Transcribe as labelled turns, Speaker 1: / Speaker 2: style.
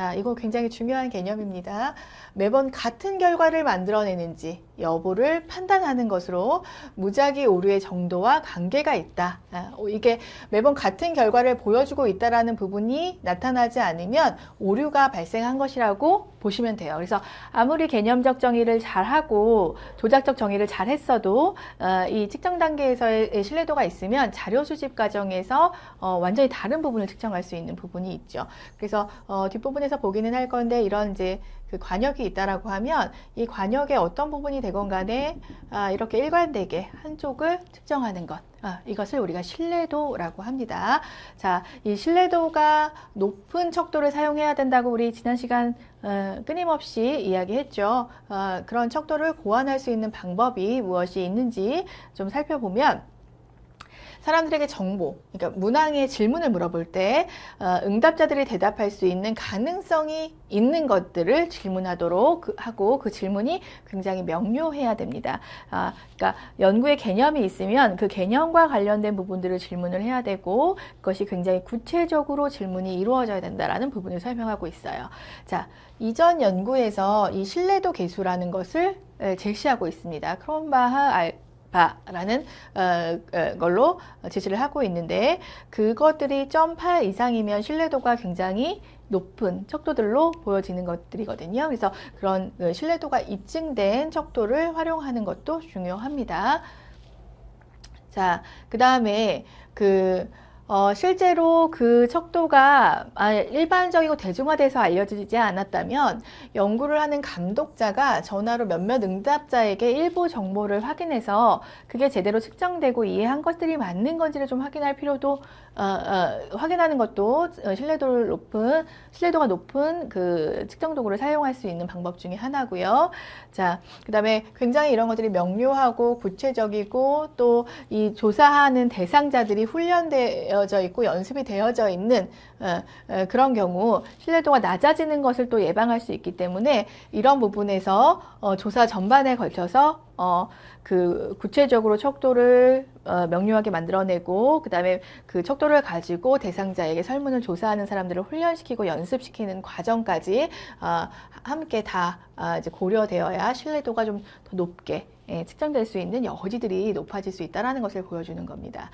Speaker 1: 자, 이거 굉장히 중요한 개념입니다. 매번 같은 결과를 만들어내는지 여부를 판단하는 것으로 무작위 오류의 정도와 관계가 있다. 아, 어, 이게 매번 같은 결과를 보여주고 있다라는 부분이 나타나지 않으면 오류가 발생한 것이라고 보시면 돼요. 그래서 아무리 개념적 정의를 잘하고 조작적 정의를 잘했어도 어, 이 측정 단계에서의 신뢰도가 있으면 자료 수집 과정에서 어, 완전히 다른 부분을 측정할 수 있는 부분이 있죠. 그래서 어, 뒷부분에 서 보기는 할 건데 이런 이제 그 관역이 있다라고 하면 이 관역의 어떤 부분이 되건 간에 아, 이렇게 일관되게 한쪽을 측정하는 것. 아, 이것을 우리가 신뢰도라고 합니다. 자, 이 신뢰도가 높은 척도를 사용해야 된다고 우리 지난 시간 어, 끊임없이 이야기했죠. 어, 그런 척도를 고안할 수 있는 방법이 무엇이 있는지 좀 살펴보면 사람들에게 정보, 그러니까 문항의 질문을 물어볼 때 어, 응답자들이 대답할 수 있는 가능성이 있는 것들을 질문하도록 그- 하고 그 질문이 굉장히 명료해야 됩니다. 아, 그러니까 연구의 개념이 있으면 그 개념과 관련된 부분들을 질문을 해야 되고 그것이 굉장히 구체적으로 질문이 이루어져야 된다라는 부분을 설명하고 있어요. 자, 이전 연구에서 이 신뢰도 계수라는 것을 에, 제시하고 있습니다. 크롬바하 알 바라는 어, 어, 걸로 제시를 하고 있는데 그것들이 0.8 이상이면 신뢰도가 굉장히 높은 척도들로 보여지는 것들이거든요. 그래서 그런 그 신뢰도가 입증된 척도를 활용하는 것도 중요합니다. 자, 그 다음에 그 어, 실제로 그 척도가 아, 일반적이고 대중화돼서 알려지지 않았다면 연구를 하는 감독자가 전화로 몇몇 응답자에게 일부 정보를 확인해서 그게 제대로 측정되고 이해한 것들이 맞는 건지를 좀 확인할 필요도 어, 어, 확인하는 것도 어, 신뢰도를 높은 신뢰도가 높은 그 측정 도구를 사용할 수 있는 방법 중에 하나고요. 자, 그다음에 굉장히 이런 것들이 명료하고 구체적이고 또 이 조사하는 대상자들이 훈련되어 져 있고 연습이 되어져 있는 어, 어, 그런 경우 신뢰도가 낮아지는 것을 또 예방할 수 있기 때문에 이런 부분에서 어, 조사 전반에 걸쳐서 어, 그 구체적으로 척도를 어, 명료하게 만들어내고 그다음에 그 척도를 가지고 대상자에게 설문을 조사하는 사람들을 훈련시키고 연습시키는 과정까지 어, 함께 다 아, 이제 고려되어야 신뢰도가 좀 더 높게 예, 측정될 수 있는 여지들이 높아질 수 있다라는 것을 보여주는 겁니다.